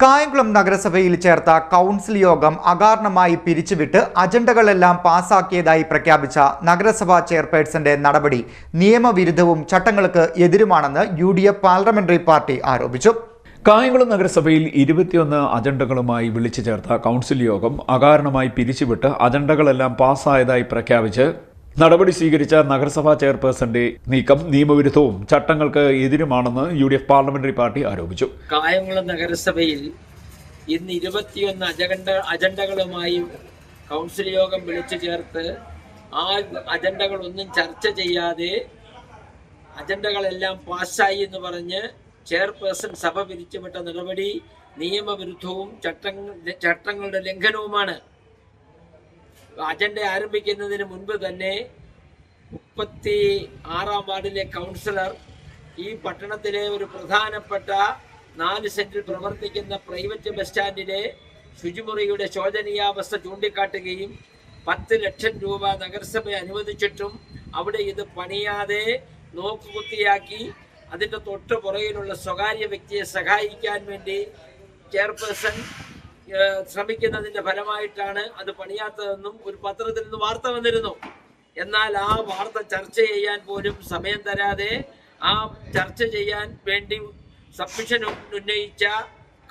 കായംകുളം നഗരസഭയിൽ ചേർത്ത കൗൺസിൽ യോഗം അകാരണമായി പിരിച്ചുവിട്ട് അജണ്ടകളെല്ലാം പാസാക്കിയതായി പ്രഖ്യാപിച്ച നഗരസഭാ ചെയർപേഴ്സന്റെ നടപടി നിയമവിരുദ്ധവും ചട്ടങ്ങൾക്ക് എതിരുമാണെന്ന് യു പാർലമെന്ററി പാർട്ടി ആരോപിച്ചു. കായംകുളം നഗരസഭയിൽ ഇരുപത്തിയൊന്ന് അജണ്ടകളുമായി വിളിച്ചു ചേർത്ത കൗൺസിൽ യോഗം അകാരണമായി പിരിച്ചുവിട്ട് അജണ്ടകളെല്ലാം പാസ്സായതായി പ്രഖ്യാപിച്ച് നടപടി സ്വീകരിച്ച നഗരസഭാ ചെയർപേഴ്സന്റെ നീക്കം നിയമവിരുദ്ധവും ചട്ടങ്ങൾക്ക് എതിരുമാണെന്ന് U D F parliamentary party ആരോപിച്ചു. കായംകുളം നഗരസഭയിൽ ഇന്ന് ഇരുപത്തിയൊന്ന് അജണ്ട അജണ്ടകളുമായി കൗൺസിൽ യോഗം വിളിച്ചു ചേർത്ത് ആ അജണ്ടകളൊന്നും ചർച്ച ചെയ്യാതെ അജണ്ടകളെല്ലാം പാസ്സായി എന്ന് പറഞ്ഞ് ചെയർപേഴ്സൺ സഭ പിരിച്ചുവിട്ട നടപടി നിയമവിരുദ്ധവും ചട്ടങ്ങൾ ചട്ടങ്ങളുടെ ലംഘനവുമാണ്. അജണ്ട ആരംഭിക്കുന്നതിന് മുൻപ് തന്നെ മുപ്പത്തി ആറാം വാർഡിലെ കൗൺസിലർ ഈ പട്ടണത്തിലെ ഒരു പ്രധാനപ്പെട്ട നാല് സെന്റിൽ പ്രവർത്തിക്കുന്ന പ്രൈവറ്റ് ബസ് സ്റ്റാൻഡിലെ ശുചിമുറിയുടെ ശോചനീയാവസ്ഥ ചൂണ്ടിക്കാട്ടുകയും പത്ത് ലക്ഷം രൂപ നഗരസഭ അനുവദിച്ചിട്ടും അവിടെ ഇത് പണിയാതെ നോക്കുകുത്തിയാക്കി അതിന്റെ തൊട്ട് പുറകിലുള്ള സ്വകാര്യ വ്യക്തിയെ സഹായിക്കാൻ വേണ്ടി ചെയർപേഴ്സൺ ശ്രമിക്കുന്നതിന്റെ ഫലമായിട്ടാണ് അത് പണിയാത്തതെന്നും ഒരു പത്രത്തിൽ നിന്ന് വാർത്ത വന്നിരുന്നു. എന്നാൽ ആ വാർത്ത ചർച്ച ചെയ്യാൻ പോലും സമയം തരാതെ ആ ചർച്ച ചെയ്യാൻ വേണ്ടി സബ്മിഷൻ ഉന്നയിച്ച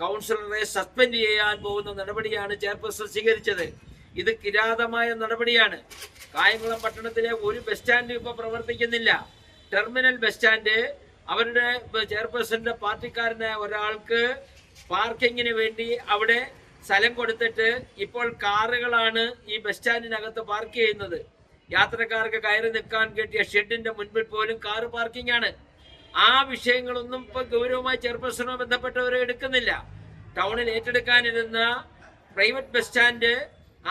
കൗൺസിലറെ സസ്പെൻഡ് ചെയ്യാൻ പോകുന്ന നടപടിയാണ് ചെയർപേഴ്സൺ സ്വീകരിച്ചത്. ഇത് കിരാതമായ നടപടിയാണ്. കായംകുളം പട്ടണത്തിലെ ഒരു ബസ് സ്റ്റാൻഡ് ഇപ്പോൾ പ്രവർത്തിക്കുന്നില്ല. ടെർമിനൽ ബസ് സ്റ്റാൻഡ് അവരുടെ ചെയർപേഴ്സന്റെ പാർട്ടിക്കാരനായ ഒരാൾക്ക് പാർക്കിങ്ങിന് വേണ്ടി അവിടെ സ്ഥലം കൊടുത്തിട്ട് ഇപ്പോൾ കാറുകളാണ് ഈ ബസ് സ്റ്റാൻഡിനകത്ത് പാർക്ക് ചെയ്യുന്നത്. യാത്രക്കാർക്ക് കയറി നിൽക്കാൻ കിട്ടിയ ഷെഡിന്റെ മുൻപിൽ പോലും കാറ് പാർക്കിംഗ് ആണ്. ആ വിഷയങ്ങളൊന്നും ഇപ്പൊ ഗൗരവമായി ചെയർപേഴ്സണോ ബന്ധപ്പെട്ടവരോ എടുക്കുന്നില്ല. ടൗണിൽ ഏറ്റെടുക്കാനിരുന്ന പ്രൈവറ്റ് ബസ് സ്റ്റാൻഡ്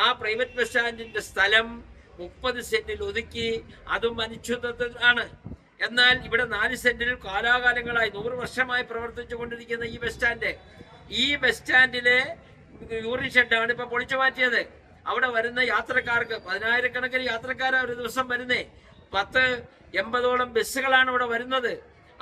ആ പ്രൈവറ്റ് ബസ് സ്റ്റാൻഡിന്റെ സ്ഥലം മുപ്പത് സെന്റിൽ ഒതുക്കി അതും അനിശ്ചിതത്വമാണ് എന്നാൽ ഇവിടെ നാല് സെന്റിൽ കാലാകാലങ്ങളായി നൂറ് വർഷമായി പ്രവർത്തിച്ചു കൊണ്ടിരിക്കുന്ന ഈ ബസ് സ്റ്റാൻഡ് ഈ ബസ് സ്റ്റാൻഡിലെ യൂറിൻ ഷെഡാണ് ഇപ്പൊ പൊളിച്ചു മാറ്റിയത്. അവിടെ വരുന്ന യാത്രക്കാർക്ക് പതിനായിരക്കണക്കിന് യാത്രക്കാരാണ് ഒരു ദിവസം വരുന്നേ. പത്ത് എൺപതോളം ബസ്സുകളാണ് ഇവിടെ വരുന്നത്.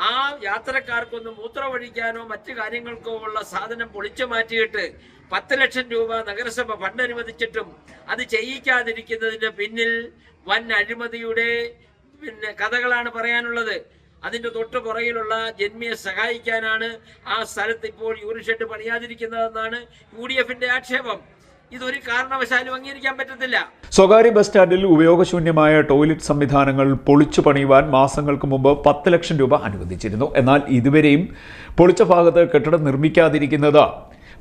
ആ യാത്രക്കാർക്കൊന്നും മൂത്രമൊഴിക്കാനോ മറ്റു കാര്യങ്ങൾക്കോ ഉള്ള സാധനം പൊളിച്ചു മാറ്റിയിട്ട് പത്ത് ലക്ഷം രൂപ നഗരസഭ ഫണ്ട് അനുവദിച്ചിട്ടും അത് ചെയ്യിക്കാതിരിക്കുന്നതിന് പിന്നിൽ വൻ അഴിമതിയുടെ പിന്നെ കഥകളാണ് പറയാനുള്ളത്. അതിന്റെ തൊട്ട് പുറകിലുള്ള ജന്മിയെ സഹായിക്കാനാണ് ആ സ്ഥലത്ത് ഇപ്പോൾ യൂണിഷെട്ട് പണിയാതിരിക്കുന്നതെന്നാണ് യു ഡി എഫിന്റെ ആക്ഷേപം. ഇതൊരു കാരണവശാലും അംഗീകരിക്കാൻ പറ്റത്തില്ല. സ്വകാര്യ ബസ് സ്റ്റാൻഡിൽ ഉപയോഗശൂന്യമായ ടോയ്ലറ്റ് സംവിധാനങ്ങൾ പൊളിച്ചു പണിയുവാൻ മാസങ്ങൾക്ക് മുമ്പ് പത്ത് ലക്ഷം രൂപ അനുവദിച്ചിരുന്നു. എന്നാൽ ഇതുവരെയും പൊളിച്ച ഭാഗത്ത് കെട്ടിടം നിർമ്മിക്കാതിരിക്കുന്നത്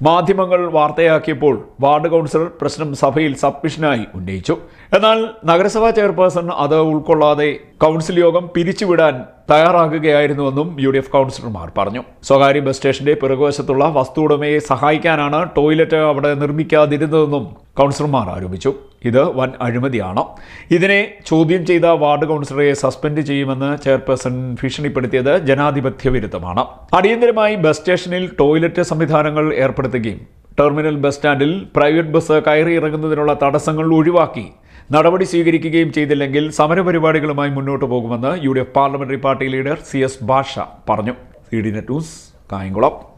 മാധ്യമങ്ങൾ വാർത്തയാക്കിയപ്പോൾ വാർഡ് കൗൺസിലർ പ്രശ്നം സഭയിൽ സബ്മിഷനായി ഉന്നയിച്ചു. എന്നാൽ നഗരസഭാ ചെയർപേഴ്സൺ അത് ഉൾക്കൊള്ളാതെ കൗൺസിൽ യോഗം പിരിച്ചുവിടാൻ തയ്യാറാകുകയായിരുന്നുവെന്നും യു ഡി എഫ് കൗൺസിലർമാർ പറഞ്ഞു. സ്വകാര്യ ബസ് സ്റ്റേഷന്റെ പിറകുവശത്തുള്ള വസ്തു ഉടമയെ സഹായിക്കാനാണ് ടോയ്ലറ്റ് അവിടെ നിർമ്മിക്കാതിരുന്നതെന്നും കൗൺസിലർമാർ ആരോപിച്ചു. ഇത് വൻ അഴിമതിയാണ്. ഇതിനെ ചോദ്യം ചെയ്ത വാർഡ് കൗൺസിലറെ സസ്പെൻഡ് ചെയ്യുമെന്ന് ചെയർപേഴ്സൺ ഭീഷണിപ്പെടുത്തിയത് ജനാധിപത്യ വിരുദ്ധമാണ്. അടിയന്തരമായി ബസ് സ്റ്റേഷനിൽ ടോയ്ലറ്റ് സംവിധാനങ്ങൾ ഏർപ്പെടുത്തുകയും ടെർമിനൽ ബസ് സ്റ്റാൻഡിൽ പ്രൈവറ്റ് ബസ് കയറി ഇറങ്ങുന്നതിനുള്ള തടസ്സങ്ങൾ ഒഴിവാക്കി നടപടി സ്വീകരിക്കുകയും ചെയ്തില്ലെങ്കിൽ സമരപരിപാടികളുമായി മുന്നോട്ട് പോകുമെന്ന് U D F parliamentary party leader C S Basha പറഞ്ഞു. C D Net News Kayamkulam.